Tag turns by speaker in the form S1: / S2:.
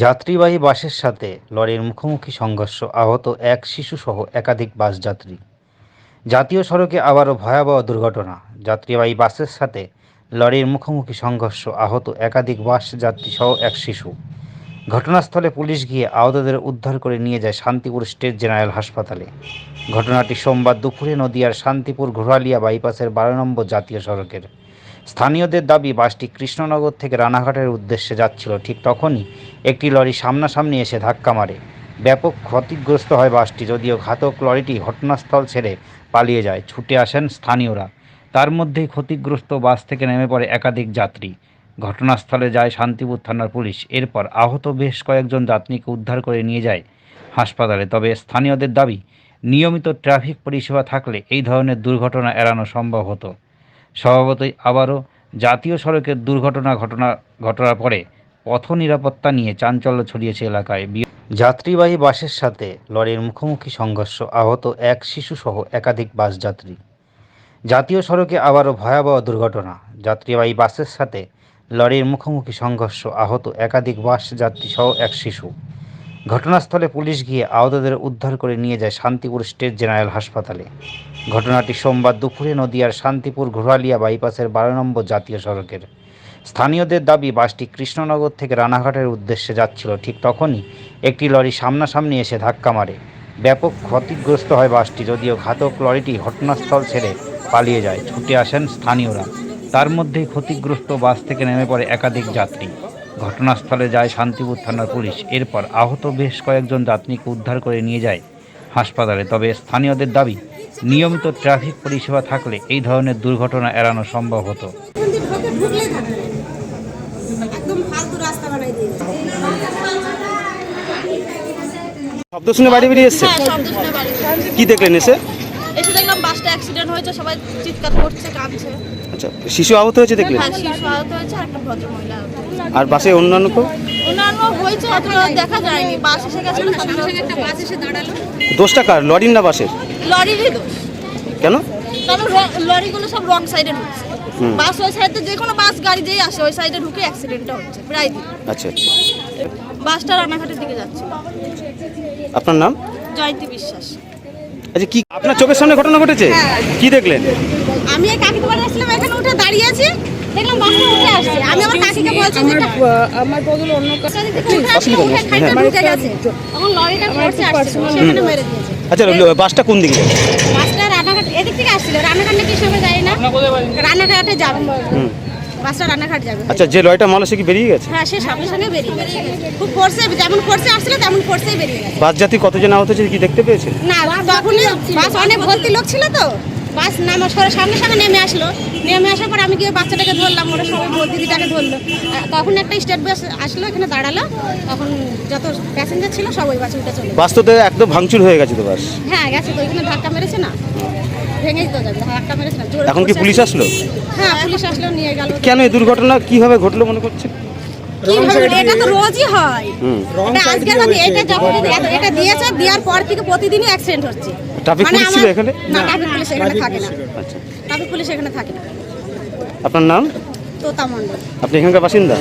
S1: যাত্রীবাহী বাসের সাথে লরির মুখোমুখি সংঘর্ষ আহত এক শিশুসহ একাধিক বাস যাত্রী। জাতীয় সড়কে আবারও ভয়াবহ দুর্ঘটনা। যাত্রীবাহী বাসের সাথে লরির মুখোমুখি সংঘর্ষ আহত একাধিক বাস যাত্রী সহ এক শিশু। ঘটনাস্থলে পুলিশ গিয়ে আহতদের উদ্ধার করে নিয়ে যায় শান্তিপুর স্টেট জেনারেল হাসপাতালে। ঘটনাটি সোমবার দুপুরে নদিয়ার শান্তিপুর ঘোড়ালিয়া বাইপাসের বারো নম্বর জাতীয় সড়কের। স্থানীয়দের দাবি, বাসটি কৃষ্ণনগর থেকে রানাঘাটের উদ্দেশ্যে যাচ্ছিল। ঠিক তখনই একটি লরি সামনাসামনি এসে ধাক্কা মারে। ব্যাপক ক্ষতিগ্রস্ত হয় বাসটি, যদিও ঘাতক লরিটি ঘটনাস্থল ছেড়ে পালিয়ে যায়। ছুটে আসেন স্থানীয়রা। তার মধ্যেই ক্ষতিগ্রস্ত বাস থেকে নেমে পড়ে একাধিক যাত্রী। ঘটনাস্থলে যায় শান্তিপুর থানার পুলিশ। এরপর আহত বেশ কয়েকজন যাত্রীকে উদ্ধার করে নিয়ে যায় হাসপাতালে। তবে স্থানীয়দের দাবি, নিয়মিত ট্রাফিক পরিষেবা থাকলে এই ধরনের দুর্ঘটনা এড়ানো সম্ভব হতো। স্বভাবতই আবারও জাতীয় সড়কের দুর্ঘটনা ঘটনা, ঘটনার পরে পথ নিরাপত্তা নিয়ে চাঞ্চল্য ছড়িয়েছে এলাকায়। যাত্রীবাহী বাসের সাথে লরির মুখোমুখি সংঘর্ষ, আহত এক শিশুসহ একাধিক বাস যাত্রী। জাতীয় সড়কে আবারও ভয়াবহ দুর্ঘটনা। যাত্রীবাহী বাসের সাথে লরির মুখোমুখি সংঘর্ষ, আহত একাধিক বাস যাত্রী সহ এক শিশু। ঘটনাস্থলে পুলিশ গিয়ে আহতদের উদ্ধার করে নিয়ে যায় শান্তিপুর স্টেট জেনারেল হাসপাতালে। ঘটনাটি সোমবার দুপুরে নদিয়ার শান্তিপুর ঘোড়ালিয়া বাইপাসের বারো নম্বর জাতীয় সড়কের। স্থানীয়দের দাবি, বাসটি কৃষ্ণনগর থেকে রানাঘাটের উদ্দেশ্যে যাচ্ছিল। ঠিক তখনই একটি লরি সামনাসামনি এসে ধাক্কা মারে। ব্যাপক ক্ষতিগ্রস্ত হয় বাসটি, যদিও ঘাতক লরিটি ঘটনাস্থল ছেড়ে পালিয়ে যায়। ছুটে আসেন স্থানীয়রা। তার মধ্যেই ক্ষতিগ্রস্ত বাস থেকে নেমে পড়ে একাধিক যাত্রী। ঘটনাস্থলে যায় শান্তিপুর থানার পুলিশ। এরপর আহত বেশ কয়েকজন যাত্রীকে উদ্ধার করে নিয়ে যায় হাসপাতালে। তবে স্থানীয়দের দাবি নিয়মিত ট্রাফিক পরিষেবা থাকলে এই ধরনের দুর্ঘটনা এড়ানো সম্ভব হতো।
S2: শব্দ শুনে বাড়ি বেরিয়ে এসছে?
S3: হ্যাঁ শব্দ শুনে বাড়ি গেছে।
S2: কি দেখলেন এসে?
S3: এসে দেখলাম বাসটা অ্যাক্সিডেন্ট হয়েছে সবাই চিৎকার করছে কাঁদছে।
S2: আচ্ছা শিশু আহত হয়েছে দেখলেন?
S3: হ্যাঁ শিশু আহত হয়েছে আর একটা ভদ্র মহিলা আহত
S2: আর বাসে অন্যান্য কেউ?
S3: অন্যান্য হয়েছে অতটা দেখা যায়নি। বাস এসে গেছে একটা বাস এসে দাঁড়াল।
S2: দোষটা কার? লরির না বাসের?
S3: লরিরই দোষ।
S2: কেন?
S3: কারণ র- লরিগুলো সব রং সাইডে ঢুকছে। বাস ওই সাইডে যে কোনো বাস গাড়ি যেই আসে ওই সাইডে ঢুকে অ্যাক্সিডেন্টটা হচ্ছে প্রায় দিন।
S2: আচ্ছা।
S3: বাসটা রানাঘাটের দিকে যাচ্ছে।
S2: আপনার নাম?
S3: জয়ন্তী বিশ্বাস।
S2: আচ্ছা কি আপনার চোখের সামনে ঘটনা ঘটেছে?
S4: হ্যাঁ।
S2: কি দেখলেন?
S4: আমি এই কাকিকে বাড়ি আসলাম এখানে উঠে দাঁড়িয়ে আছি। দেখলাম বাসটা উঠে আসছে। আমি আমার কাকিকে বলছি যে
S5: আমার বদল অন্য
S4: দিকে উঠে খাইতে
S2: হ্যাঁ।
S4: ঢুকে গেছে। তখন লরিটা করছে আসছে। সেখানে মেরে দিয়েছে।
S2: আচ্ছা বাসটা কোন দিকে? যাবে?
S4: বাসটা রানাঘাট এদিক থেকে আসছিল। রানাঘাট নাকি সবাই যায় না? রানাঘাটে যাবে।
S2: হুম।
S4: বাসটা রানাঘাট যাবে।
S2: আচ্ছা যে লরিটা মাল সে কি বেরিয়ে গেছে?
S4: হ্যাঁ সে সামনে সঙ্গে বেরিয়ে গেছে। খুব ফোর্সে যেমন ফোর্সে আসছিল তেমন ফোর্সেই বেরিয়ে গেছে।
S2: বাস যাত্রী কতজন আহত হয়েছে কি দেখতে পেয়েছে
S4: না তখনই বাস অনেক ভর্তি লোক ছিল তো। বাস নামার সরে সামনে সামনে নেমে আসলো। নেমে আসার পর আমি গিয়ে বাচ্চাটাকে ধরলাম ওরা সবাই বউ দিদিটাকে ধরলো। তখন একটা স্টেট বাস আসলো এখানে দাঁড়াল। তখন যত প্যাসেঞ্জার ছিল সব ওই বাসে উঠে চলে
S2: বাস তো একদম ভাঙচুর হয়ে গেছে তো বাস।
S4: হ্যাঁ গেছে তো ওইখানে ধাক্কা মেরেছে না। ভেঙে দিতে যাবে ধাক্কা মেরেছে না
S2: এখন কি পুলিশ আসলো।
S4: হ্যাঁ পুলিশ আসলো নিয়ে গেল।
S2: কেন এই দুর্ঘটনা কীভাবে ঘটলো মনে করছে
S4: এটা তো রোজই হয়।
S2: হুম।
S4: এটা যখন এটা দিয়েছে দেওয়ার পর থেকে প্রতিদিনই অ্যাক্সিডেন্ট হচ্ছে।
S2: ট্রাফিক
S4: মানে
S2: পুলিশ ছিল এখানে?
S4: না ট্রাফিক পুলিশ এখানে থাকে না।
S2: আচ্ছা
S4: ট্রাফিক পুলিশ এখানে থাকে না।
S2: আপনার নাম?
S4: তোতা মণ্ডল।
S2: আপনি এখানকার বাসিন্দা?